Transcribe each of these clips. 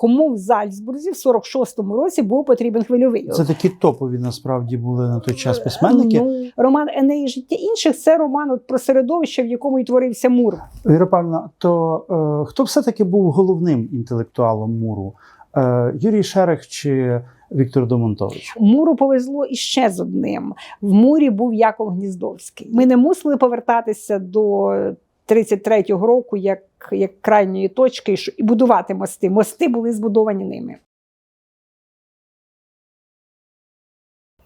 кому в Зальцбурзі в 46-му році був потрібен хвильовий. Це такі топові насправді були на той час письменники. Ну, роман Енеї життя інших це роман от про середовище, в якому і творився мур. Віра Павлівна, то е, хто все-таки був головним інтелектуалом Муру? Е, Юрій Шерех чи Віктор Домонтович? Муру повезло іще з одним. В мурі був Яков Гніздовський. Ми не мусили повертатися до 33-го року як, як крайньої точки і будувати мости. Мости були збудовані ними.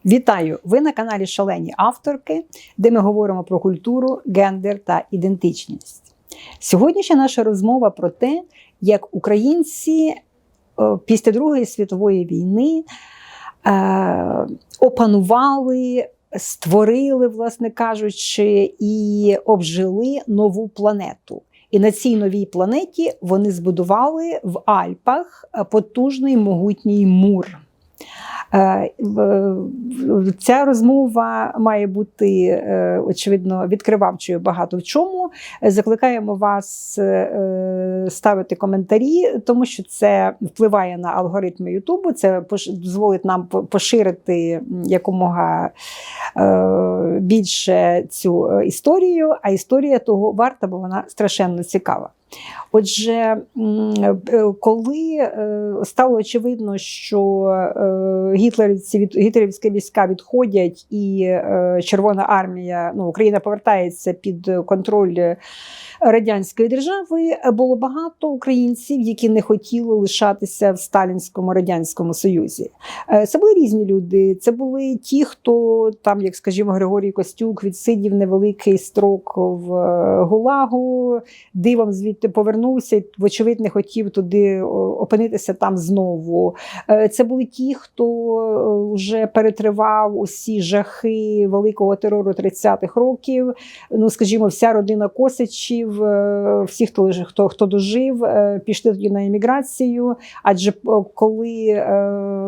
Вітаю! Ви на каналі Шалені авторки, де ми говоримо про культуру, гендер та ідентичність. Сьогоднішня наша розмова про те, як українці е, після Другої світової війни е, опанували, створили, власне кажучи, і обжили нову планету. І на цій новій планеті вони збудували в Альпах потужний могутній мур. Е, Ця розмова має бути е, очевидно відкривавчою багато в чому. Закликаємо вас е, ставити коментарі, тому що це впливає на алгоритми Ютубу. Це дозволить нам поширити якомога більше цю історію. А історія того варта, бо вона страшенно цікава. Отже, е, коли е, стало очевидно, що е, гітлерівці гітлерівські війська відходять, і Червона армія, ну Україна повертається під контроль радянської держави, було багато українців, які не хотіли лишатися в сталінському радянському союзі. Це були різні люди. Це були ті, хто там, як скажімо, Григорій Костюк, відсидів невеликий строк в Гулагу, дивом звідти повернувся, і, вочевидь, не хотів туди опинитися там знову. Е, Це були ті, хто е, вже перетривав усі жахи великого терору 30-х років. Ну, скажімо, вся родина Косичів, е, всі, хто хто, хто дожив, пішли тоді на еміграцію. Адже коли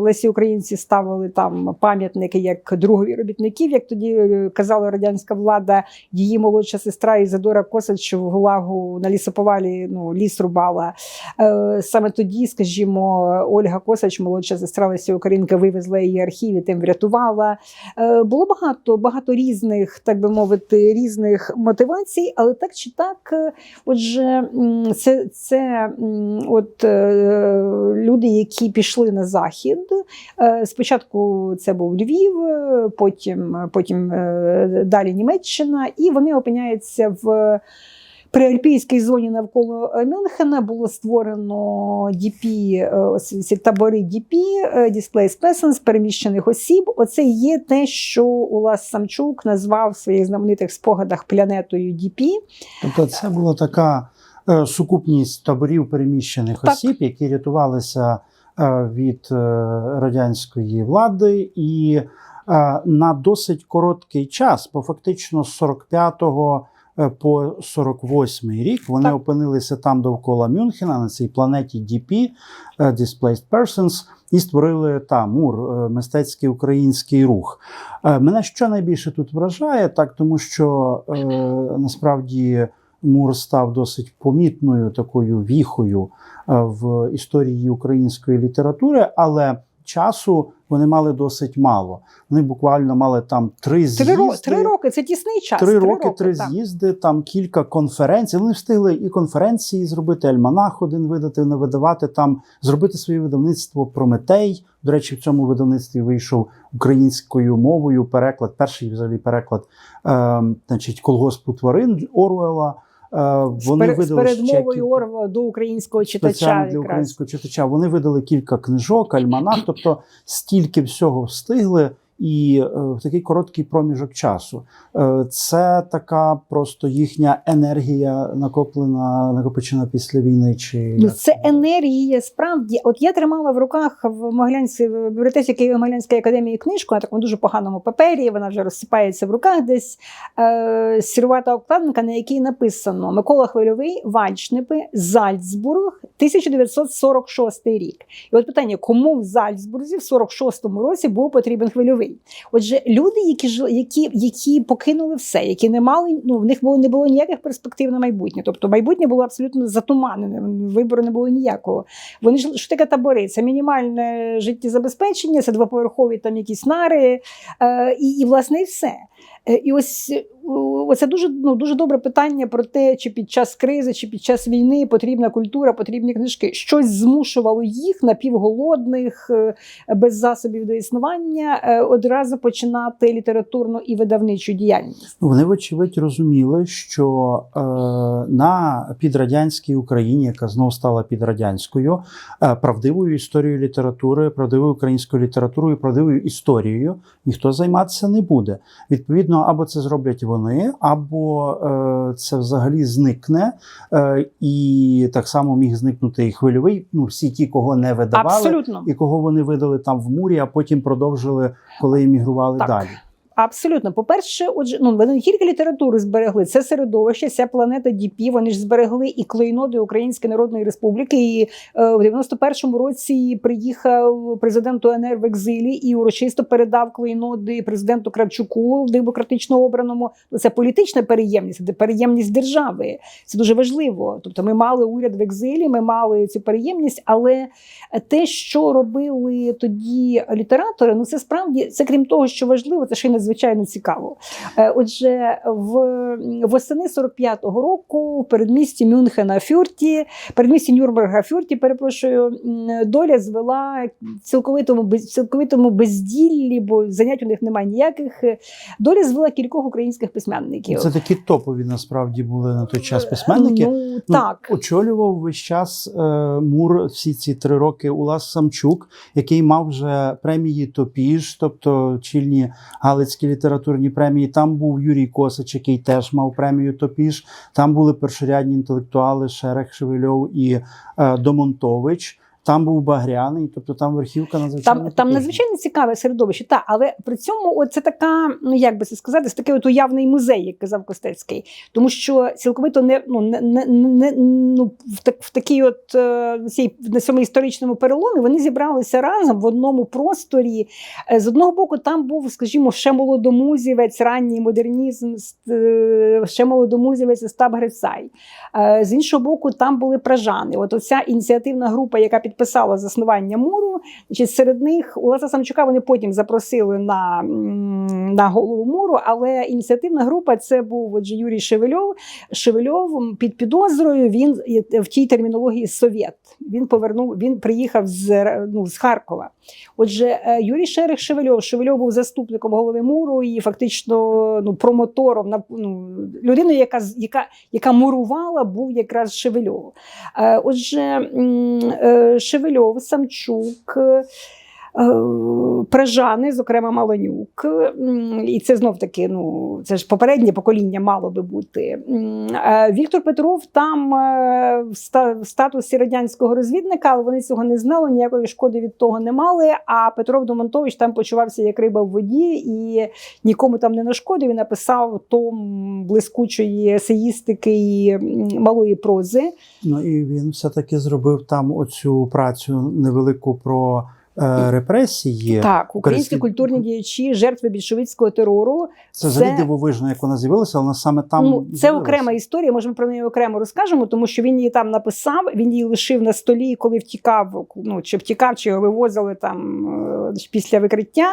Лесі Українці ставили там пам'ятники як другові робітників, як тоді казала радянська влада, її молодша сестра Ізадора Косач в Гулагу на лісоповалі ну, ліс рубала. Е, Саме тоді, скажімо, Ольга Косач, молодша сестра Лесі Українка, вивезла її архів і тим врятувала. Е, Було багато, багато різних, так би мовити, різних мотивацій, але так чи так, е, отже, це, це от, люди, які пішли на захід. Спочатку це був Львів, потім, потім далі Німеччина, і вони опиняються в. При альпійській зоні навколо е, Мюнхена було створено DP, е, ці табори DP, е, Displaced Persons, переміщених осіб. Оце є те, що Улас Самчук назвав в своїх знаменитих спогадах планетою DP. Тобто, це була така сукупність таборів переміщених Так. осіб, які рятувалися від радянської влади, і на досить короткий час, по фактично з 45-го е, по 48-й рік, вони Так. опинилися там довкола Мюнхена на цій планеті DP, е, Displaced Persons, і створили там МУР, е, мистецький український рух. Е, Мене що найбільше тут вражає, так тому що е, насправді Мур став досить помітною такою віхою е, в історії української літератури, але часу вони мали досить мало. Вони буквально мали там три з'їзди. Три, ро- три роки це тісний час. Три роки, три так. з'їзди, там кілька конференцій. Вони встигли і конференції зробити, альманах один видати, не видавати там, зробити своє видавництво Прометей. До речі, в цьому видавництві вийшов українською мовою переклад, перший взагалі переклад, е, значить, колгоспу тварин Оруела. Е, вони з, видали з передмовою Орва до українського читача. спеціально для українського читача. Вони видали кілька книжок, альманах, тобто стільки всього встигли. І е, в такий короткий проміжок часу Е, це така просто їхня енергія накоплена, накопичена після війни. Чи Ну, як це енергія справді. От я тримала в руках в Могилянській в бібліотеці Києво-Могилянської академії книжку на такому дуже поганому папері. Вона вже розсипається в руках десь е, сірувата обкладинка, на якій написано Микола Хвильовий, Вальшнипи, Зальцбург, 1946 рік. І от питання: кому в Зальцбурзі в 46-му році був потрібен хвильовий? Хвильовий. Отже, люди, які які, які покинули все, які не мали, ну в них було не було ніяких перспектив на майбутнє. Тобто майбутнє було абсолютно затуманене. Вибору не було ніякого. Вони ж що таке табори? Це мінімальне життєзабезпечення, це двоповерхові там якісь нари, е, і, і власне і все. Е, І ось оце дуже ну дуже добре питання про те, чи під час кризи, чи під час війни потрібна культура, потрібні книжки. Щось змушувало їх напівголодних, е, без засобів до існування е, одразу починати літературну і видавничу діяльність. Вони, вочевидь, розуміли, що е, на підрадянській Україні, яка знов стала підрадянською, е, правдивою історією літератури, правдивою українською літературою, правдивою історією ніхто займатися не буде. Відповідно, або це зроблять вони, або е, це взагалі зникне, е, і так само міг зникнути і хвильовий. Ну, всі ті, кого не видавали, Абсолютно. і кого вони видали там в мурі, а потім продовжили, коли емігрували Так. далі. Абсолютно, по-перше, отже, ну вони не тільки літературу зберегли, це середовище, ця планета Діпі. Вони ж зберегли і клейноди Української Народної Республіки. І е, в 91-му році приїхав президент УНР в екзилі і урочисто передав клейноди президенту Кравчуку, демократично обраному. Ну, Це політична переємність, це переємність держави. Це дуже важливо. Тобто, ми мали уряд в екзилі, ми мали цю переємність, але те, що робили тоді літератори, ну це справді це крім того, що важливо, це ще й надзвичайно цікаво. Е, Отже, в восени 45-го року в передмісті Мюнхена Фюрті, передмісті Нюрнберга Фюрті, перепрошую, доля звела цілковитому цілковитому безділлі, бо занять у них немає ніяких. Доля звела кількох українських письменників. Це такі топові насправді були на той час письменники. Ну, Ну, так. Очолював весь час е, Мур всі ці три роки Улас Самчук, який мав вже премії Топіж, тобто чільні галицькі літературні премії. Там був Юрій Косач, який теж мав премію Топіш. Там були першорядні інтелектуали Шерех Шевельов і е, Домонтович. Там був Багряний, тобто там верхівка надзвичайно. Там, там надзвичайно цікаве середовище, та, але при цьому от це така, ну як би це сказати, це такий от уявний музей, як казав Костецький. Тому що цілковито не, ну, не, не, не ну, в, так, в такій от е, цій, на цьому історичному переломі вони зібралися разом в одному просторі. Е, З одного боку, там був, скажімо, ще молодомузівець, ранній модернізм, е, ще молодомузівець Остап Грицай. З іншого боку, там були пражани. От оця ініціативна група, яка підписала заснування муру, значить, серед них Олеса Самчука вони потім запросили на, на голову муру, але ініціативна група це був отже, Юрій Шевельов. Шевельов під підозрою він е, в тій термінології совєт. Він повернув, він приїхав з, ну, з Харкова. Отже, е, Юрій Шерех Шевельов. Шевельов був заступником голови муру і фактично ну, промотором ну, людиною, яка, яка, яка мурувала, був якраз Шевельов. Е, Отже, е, Шевельов, Самчук. Е, е, Пражани, зокрема Малонюк, м, і це знов таки, ну це ж попереднє покоління мало би бути. Е, Віктор Петров там е, в статусі радянського розвідника, але вони цього не знали, ніякої шкоди від того не мали. А Петров Домонтович там почувався як риба в воді і нікому там не нашкодив. І написав том блискучої есеїстики і малої прози. Ну і він все-таки зробив там оцю працю невелику про е, репресії. Так, українські Переслід- культурні діячі, жертви більшовицького терору. Це взагалі дивовижно, як вона з'явилася, але вона саме там. ну, це з'явилася. окрема історія. Може, ми про неї окремо розкажемо, тому що він її там написав. Він її лишив на столі, коли втікав. Ну чи втікав, чи його вивозили там е, після викриття.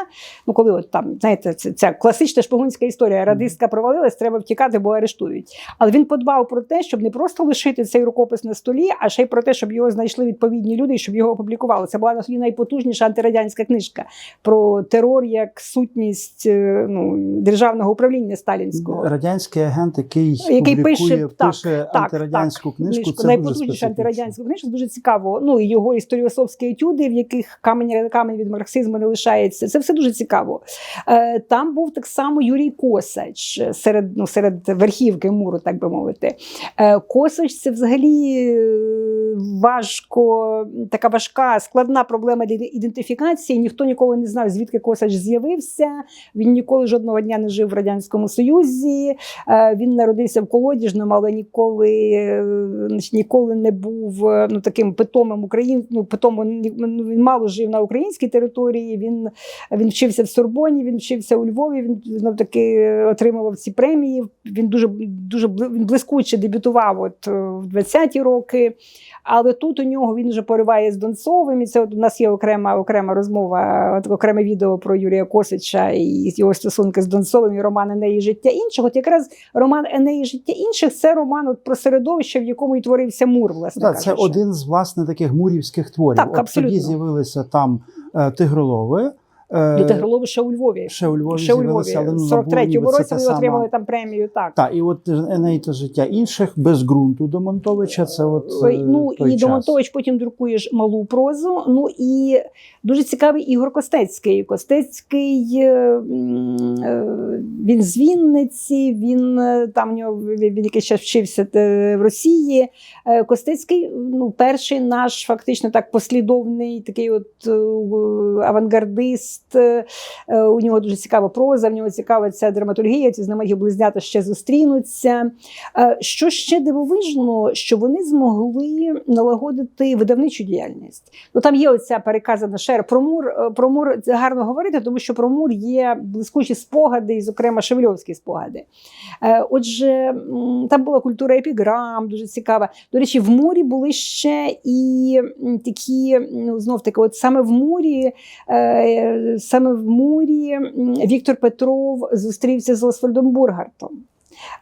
Ну, коли от там знаєте, це ця класична шпигунська історія. Радистка провалилась, треба втікати, бо арештують. Але він подбав про те, щоб не просто лишити цей рукопис на столі, а ще й про те, щоб його знайшли відповідні люди, і щоб його опублікували. Це була на тоді найпотужніша антирадянська книжка про терор як сутність е, ну, державного управління сталінського. Радянський агент, який, Який публікує, пише- пише так, антирадянську так, книжку, книжку, найпотужніша специфічно. антирадянська книжка, дуже цікаво. Ну і його історіосовські етюди, в яких камінь камінь від марксизму не лишається. Це все дуже цікаво. Е, Там був так само Юрій Косач серед, ну, серед верхівки муру, так би мовити. Е, Косач це взагалі важко, така важка, складна проблема для ідентифікації. Ніхто ніколи не знав, звідки Косач з'явився. Він ніколи жодного дня не жив в радянському Союзі. Е, Він народився в Колодіжному, але ніколи, е, ніколи не був е, ну, таким питомим україн... ну, ну, він мало жив на українській території. Він, він вчився в Сорбоні, він вчився у Львові. Він знов таки отримував ці премії. Він дуже дуже він блискуче дебютував от в 20-ті роки. Але тут у нього він вже пориває з Донцовим. І це от у нас є окрема окрема розмова, от окреме відео про Юрія Косича і його стосунки з Донцовим і роман Енеї життя інших. От якраз роман Енеї життя інших це роман от про середовище, в якому і творився мур, власне Так, це один з власне таких мурівських творів. Так, От абсолютно. тоді з'явилися там е, тигролови. Е, До ще у Львові. Ще у Львові ще у Львові. але ну, 43-му році вони отримали там премію. Так. Так, і от Еней та життя інших без ґрунту до Монтовича. Це от е, ну той і час. Домонтович потім друкує ж малу прозу. Ну і дуже цікавий Ігор Костецький. Костецький е, він з Вінниці, він там в нього він якийсь час вчився в Росії. Костецький, ну, перший наш фактично так послідовний, такий от авангардист. Е, У нього дуже цікава проза, в нього цікава ця драматургія, ці знамениті близнята ще зустрінуться. Е, Що ще дивовижно, що вони змогли налагодити видавничу діяльність. Ну там є оця переказана шер про мур. Е, Про мур гарно говорити, тому що про мур є блискучі спогади, і, зокрема, шевельовські спогади. Е, Отже, там була культура епіграм, дуже цікава. До речі, в мурі були ще і такі, ну знов таки, от саме в мурі, е, саме в мурі Віктор Петров зустрівся з Освальдом Бургартом.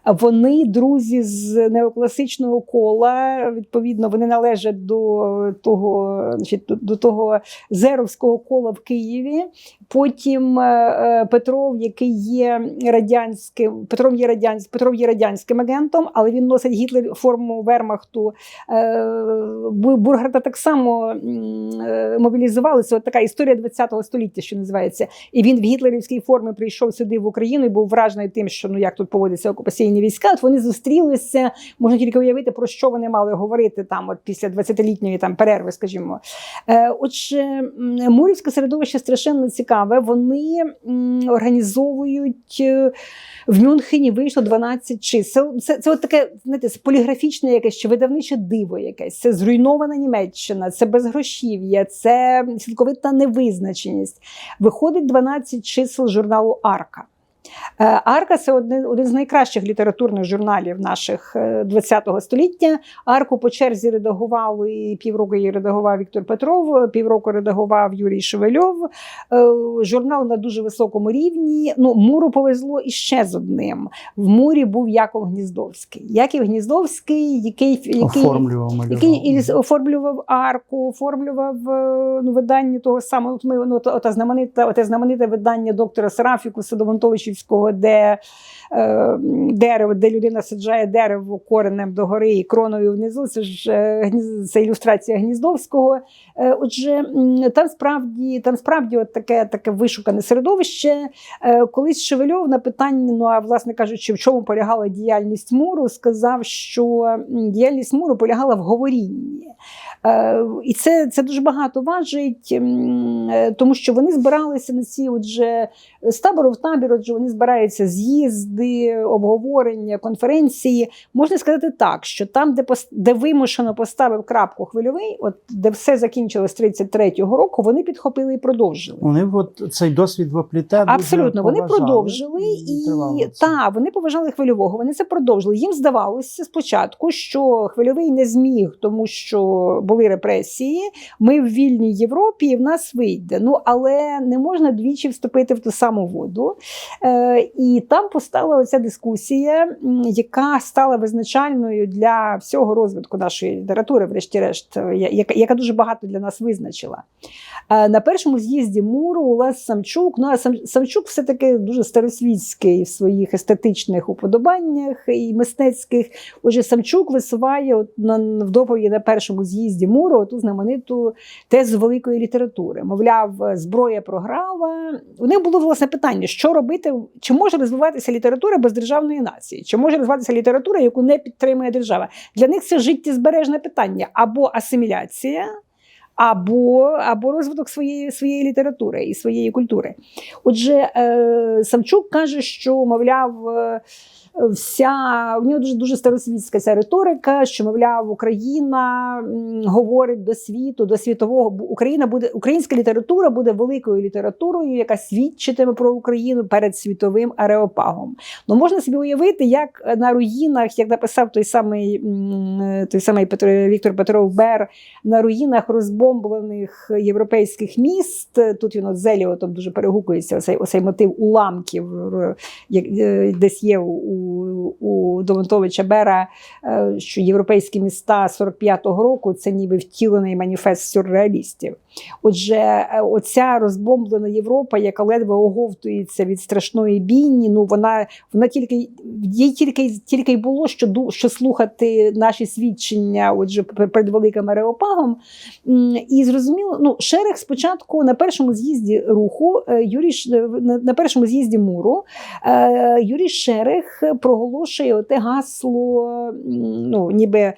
Вони друзі з неокласичного кола. Відповідно, вони належать до того, значить, до, того зеровського кола в Києві. Потім е, е, Петров, який є радянським, Петров є радянським, Петров є радянським агентом, але він носить Гітлер форму Вермахту. Е, Бургарта так само м, е, мобілізували. От така історія ХХ століття, що називається. І він в гітлерівській формі прийшов сюди в Україну і був вражений тим, що ну як тут поводяться окупаційні війська. От вони зустрілися. Можна тільки уявити, про що вони мали говорити там, от після 20-літньої там перерви, скажімо. Отже, мурівське середовище страшенно цікаве. Вони організовують. е, В Мюнхені вийшло 12 чисел. Це, це от таке знаєте, поліграфічне якесь чи видавниче диво якесь. Це зруйнована Німеччина, це безгрошів'я, це цілковита невизначеність. Виходить 12 чисел журналу Арка. Е, Арка це один, один з найкращих літературних журналів наших е, ХХ століття. Арку по черзі редагували півроку її редагував Віктор Петров, півроку редагував Юрій Шевельов. Е, Журнал на дуже високому рівні. Ну, Муру повезло іще з одним. В Мурі був Яков Гніздовський. Яків Гніздовський, який, який оформлював який і оформлював арку, оформлював е, ну, видання того самого. Ну, ота, ота знамените, знамените видання доктора Сарафікуса Довонтовичівського, де е, дерево, де людина саджає дерево коренем догори і кроною внизу. Це ж е, це ілюстрація Гніздовського. Е, отже, там справді, там справді от таке, таке вишукане середовище. Е, колись Шевельов на питання, ну а власне кажучи, в чому полягала діяльність Муру, сказав, що діяльність Муру полягала в говорінні. Е, І це, це дуже багато важить, е, тому що вони збиралися на ці, отже, з табору в табір, отже, вони збираються з'їзди, обговорення, конференції. Можна сказати так, що там, де, де вимушено поставив крапку хвильовий, от де все закінчилось 33-го року, вони підхопили і продовжили. Вони от цей досвід в опліте дуже Абсолютно, вони поважали продовжили і та вони поважали хвильового. Вони це продовжили. Їм здавалося спочатку, що хвильовий не зміг, тому що були репресії. Ми в вільній Європі, і в нас вийде. Ну але не можна двічі вступити в ту саму воду. Е, і там постала оця дискусія, яка стала визначальною для всього розвитку нашої літератури, врешті-решт, е, яка, дуже багато для нас визначила. Е, На першому з'їзді Муру Олес Самчук. Ну а Сам, Самчук все-таки дуже старосвітський в своїх естетичних уподобаннях і мистецьких. Отже, Самчук висуває на в на першому з'їзді Муру ту знамениту тезу великої літератури. Мовляв, зброя програла. У них було власне питання, що робити, чи може розвиватися література без державної нації, чи може розвиватися література, яку не підтримує держава. Для них це життєзбережне питання або асиміляція або, або розвиток своєї, своєї літератури і своєї культури. Отже, е, Самчук каже, що, мовляв, е, вся в нього дуже дуже старосвітська ця риторика, що мовляв, Україна говорить до світу, до світового Україна буде українська література буде великою літературою, яка свідчитиме про Україну перед світовим ареопагом. Ну можна собі уявити, як на руїнах, як написав той самий той самий Петро Віктор Петров Бер, на руїнах розбомблених європейських міст. Тут він от з Еліотом дуже перегукується. Оцей, оцей мотив уламків, як е, десь є у, у Домонтовича Бера, е, що європейські міста 45-го року це ніби втілений маніфест сюрреалістів. Отже, е, оця розбомблена Європа, яка ледве оговтується від страшної бійні, ну вона вона тільки їй тільки тільки й було що що слухати наші свідчення, отже, перед великим ареопагом. І зрозуміло, ну Шерех спочатку на першому з'їзді руху е, Юрій на, першому з'їзді муру Юрій Шерех проголошує оте гасло, ну ніби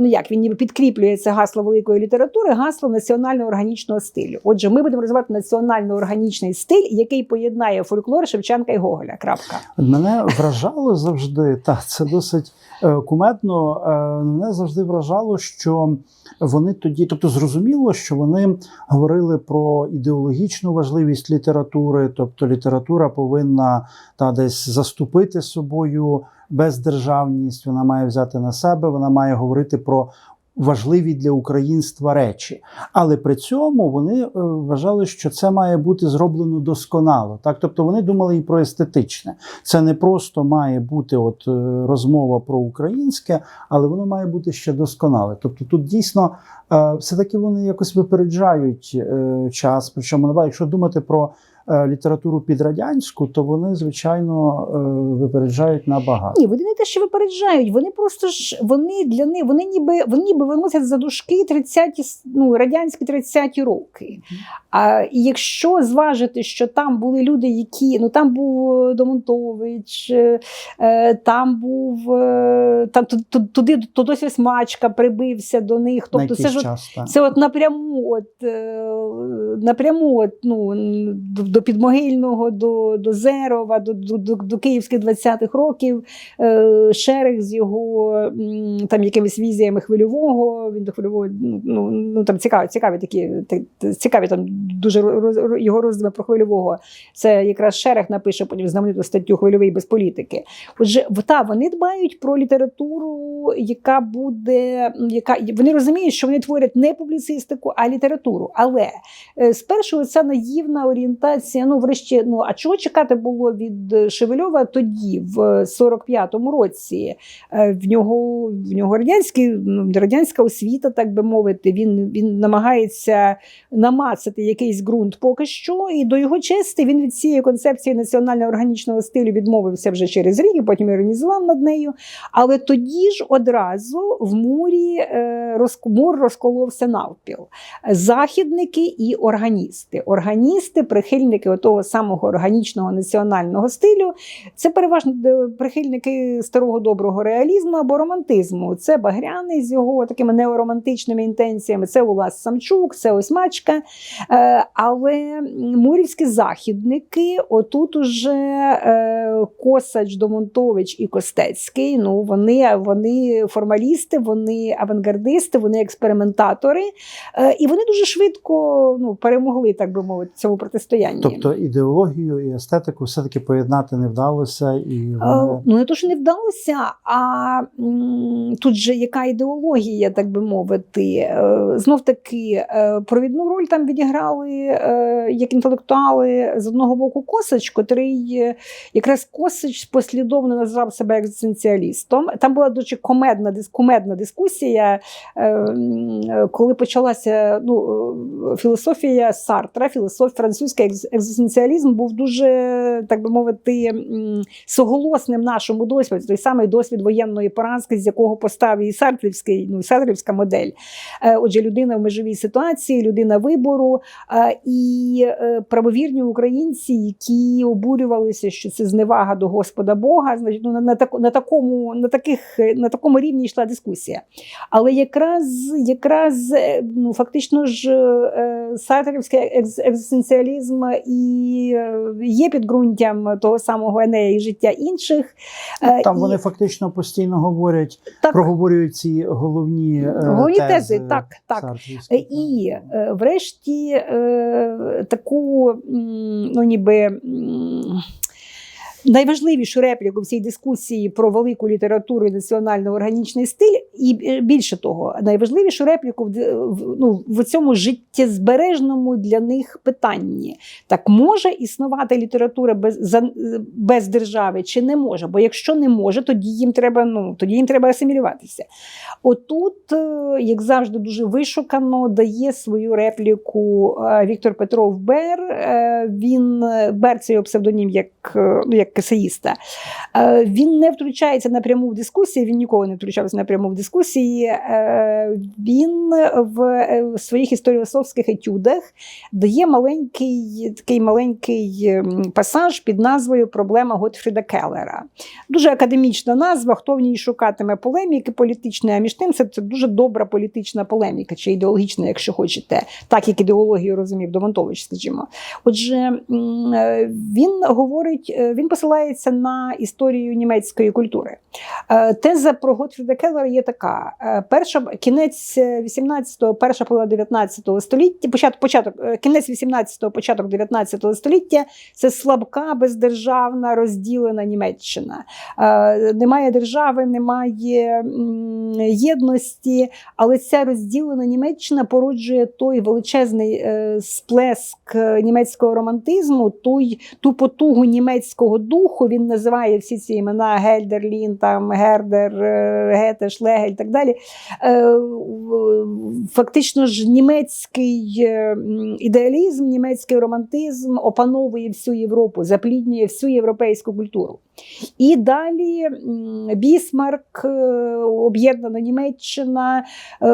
ну як він ніби підкріплює це гасло великої літератури, гасло національно-органічного стилю. Отже, ми будемо розвивати національно-органічний стиль, який поєднає фольклор Шевченка і Гоголя. Крапка. Мене вражало завжди, та це досить е, кумедно. е, Мене завжди вражало, що вони тоді, тобто зрозуміло, що вони говорили про ідеологічну важливість літератури, тобто література повинна та десь заступити собою бездержавність, вона має взяти на себе, вона має говорити про. Важливі для українства речі, але при цьому вони е, вважали, що це має бути зроблено досконало. Так, тобто вони думали і про естетичне. Це не просто має бути от е, розмова про українське, але воно має бути ще досконале. Тобто тут дійсно е, все-таки вони якось випереджають час. Причому ну, якщо думати про літературу підрадянську, то вони звичайно е, випереджають набагато. Ні, вони не те, що випереджають. Вони просто ж вони для них, вони ніби вони ніби виносять за дужки 30-ті, ну, радянські 30-ті роки. А і якщо зважити, що там були люди, які ну там був Домонтович, е, е, там був е, там ту- ту- туди Тодосів Смачка прибився до них. Тобто це ж це от напряму, от, е, напряму от, ну, до, Підмогильного, до, до Зерова, до, до, до, київських 20-х років. Е, Шерех з його там, якимись візіями хвильового. Він до хвильового, ну, ну, ну там цікаві, цікаві такі, та- цікаві там дуже роз, його роздуми про хвильового. Це якраз Шерех напише потім знамениту статтю Хвильовий без політики. Отже, та, вони дбають про літературу, яка буде, яка вони розуміють, що вони творять не публіцистику, а літературу. Але е, спершу ця наївна орієнтація. Ну, врешті, ну а чого чекати було від е, Шевельова тоді, в 45-му році? Е, В нього в нього радянський, ну, радянська освіта, так би мовити. Він, він намагається намацати якийсь ґрунт поки що, і до його честі він від цієї концепції національно-органічного стилю відмовився вже через рік, і потім іронізував над нею. Але тоді ж одразу в мурі е, розк- мур розколовся навпіл. Західники і органісти. Органісти, прихильники того самого органічного національного стилю, це переважно е, прихильники старого доброго реалізму або романтизму. Це Багряний з його такими неоромантичними інтенціями, це Улас Самчук, це ось Мачка. Е, Але мурівські західники, отут уже е, Косач, Домонтович і Костецький. Ну вони, вони формалісти, вони авангардисти, вони експериментатори, і вони дуже швидко ну, перемогли, так би мовити, цьому протистоянні. Тобто ідеологію і естетику все-таки поєднати не вдалося, і Е, вони Ну, не то, що не вдалося, а тут же яка ідеологія, так би мовити. Е, Знов таки, е, провідну роль там відіграли як інтелектуали з одного боку Косач, котрий якраз Косач послідовно назвав себе екзистенціалістом. Там була дуже комедна, кумедна дискусія, коли почалася ну, філософія. Сартра, філософ, французький екз- екзистенціалізм був дуже, так би мовити, соголосним нашому досвіду. Той самий досвід воєнної поразки, з якого постав і Сартрівський, ну, Сартрівська модель. Е, Отже, людина в межовій ситуації, людина вибору е, і е, правовірні українці, які обурювалися, що це зневага до Господа Бога. Значить, ну, на, таку- на, такому, на, таких, на такому рівні йшла дискусія. Але якраз, якраз ну, фактично ж сартрівський екзистенціалізм і е, є підґрунтям того самого Енея і життя інших. Е, Там і- вони фактично постійно говорять, так, проговорюють ці головні, е, Головні тези, тези, так, так. І врешті таку, ну ніби. Найважливішу репліку в цій дискусії про велику літературу і національно-органічний стиль, і е, більше того, найважливішу репліку в, ну, в цьому життєзбережному для них питанні. Так може існувати література без, без держави чи не може? Бо якщо не може, тоді їм треба, ну, тоді їм треба асимілюватися. Отут, е, як завжди, дуже вишукано дає свою репліку е, Віктор Петров Бер. Він Бер це його псевдонім як, ну, як есеїста. Е, Він не втручається напряму в дискусії, він ніколи не втручався напряму в дискусії. Е, Він в е, своїх історіосовських етюдах дає маленький такий маленький пасаж під назвою Проблема Готфріда Келлера. Дуже академічна назва. Хто в ній шукатиме полеміки політичної, а між тим це, дуже добра політична полеміка, чи ідеологічна, якщо хочете, так як ідеологію розумів Домонтович, скажімо. Отже, він говорить, він посилається на історію німецької культури. Е, Теза про Готфріда Келлера є така: Е, перша кінець 18-го, перша половина 19 століття, початок, початок е, кінець 18-го, початок 19 століття це слабка, бездержавна, розділена Німеччина. Е, Немає держави, немає єдності, але ця розділена Німеччина породжує той величезний е, сплеск е, німецького романтизму, той, ту потугу німецького духу. Він називає всі ці імена Гельдерлін, там Гердер, Гетеш, Гете, Шлегель і так далі. Е, Фактично ж німецький е, ідеалізм, німецький романтизм опановує всю Європу, запліднює всю європейську культуру. І далі Бісмарк, е, об'єднана Німеччина, е,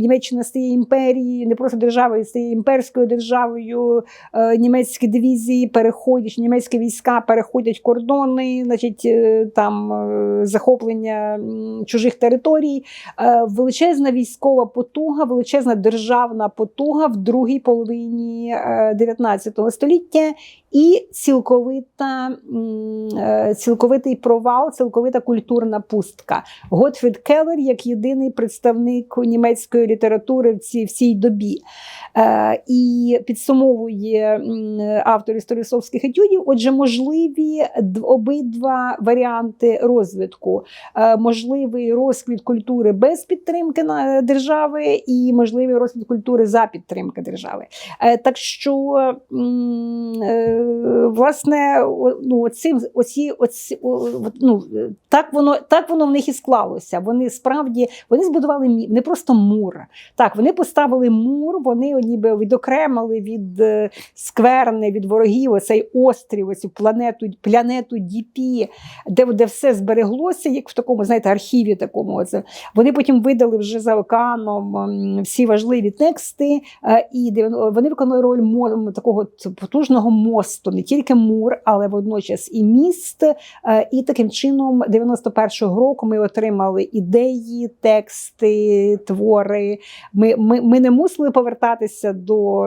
Німеччина стає імперією, не просто державою, стає імперською державою. Е, Німецькі дивізії переходять, німецькі війська переходять кордони, значить, там захоплення чужих територій. Величезна військова потуга, величезна державна потуга в другій половині е, 19 століття і цілковита, цілковитий провал, цілковита культурна пустка. Готфрід Келлер як єдиний представник німецької літератури в цій, в цій добі. Е, і підсумовує автор історіосовських етюдів. Отже, можливі обидва варіанти розвитку. Е, можливий розквіт культури без підтримки держави і можливий розквіт культури за підтримки держави. Е, Так що, власне, ну, оцим, оці, оці, о, ну, е, так, воно, так воно в них і склалося. Вони справді вони збудували не просто мур. Так, вони поставили мур, вони ніби відокремили від е, скверни, від ворогів оцей острів, оцю планету, планету Діпі, де, де все збереглося, як в такому, знаєте, архіві такому. Оце. Вони потім видали вже за океаном всі важливі тексти, е, і вони виконали роль такого потужного мосту, не тільки мур, але водночас і міст. Е, І таким чином, 91-го року ми отримали ідеї, тексти, твори. Ми, ми, ми не мусили повертатися до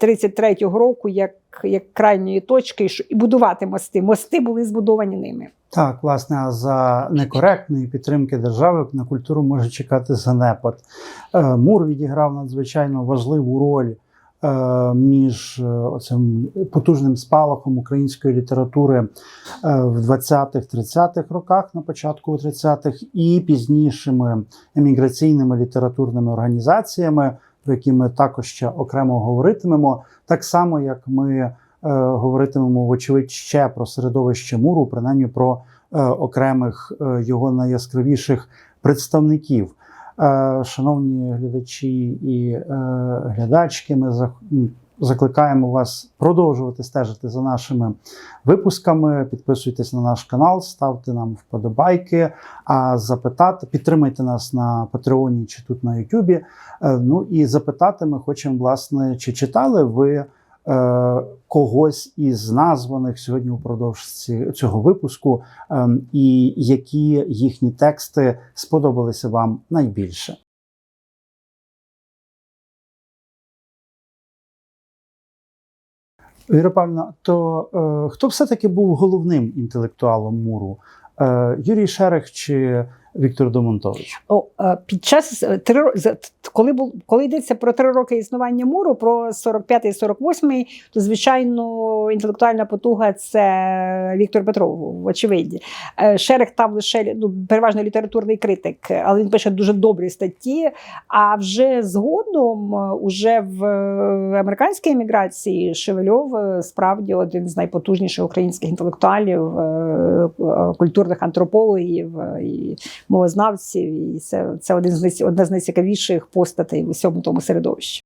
33-го року як, як крайньої точки і будувати мости. Мости були збудовані ними. Так, власне, а за некоректної підтримки держави на культуру може чекати занепад. Е, Мур відіграв надзвичайно важливу роль між е, оцим потужним спалахом української літератури е, в 20-30-х роках, на початку 30-х, і пізнішими еміграційними літературними організаціями, про які ми також ще окремо говоритимемо, так само як ми е, говоритимемо, вочевидь, ще про середовище муру, принаймні про е, окремих е, його найяскравіших представників. Е, Шановні глядачі і е, глядачки, ми закликаємо вас продовжувати стежити за нашими випусками. Підписуйтесь на наш канал, ставте нам вподобайки, а запитати, підтримайте нас на Патреоні чи тут на Ютубі. Е, Ну і запитати ми хочемо, власне, чи читали ви когось із названих сьогодні упродовж цього випуску, е, і які їхні тексти сподобалися вам найбільше. Віра Павлівна, то е, хто все-таки був головним інтелектуалом Муру? Е, Юрій Шерех чи Віктор Домонтович? О, е, під час коли був коли йдеться про три роки існування муру, про 45-й, 48-й, то звичайно інтелектуальна потуга це Віктор Петров, вочевидь. Е, Шерех там лише ну, переважно літературний критик, але він пише дуже добрі статті. А вже згодом, е, уже в е, американській еміграції, Шевельов справді один з найпотужніших українських інтелектуалів, культурних антропологів. І мовознавців, і це, це один з одна з найцікавіших постатей в усьому тому середовищі.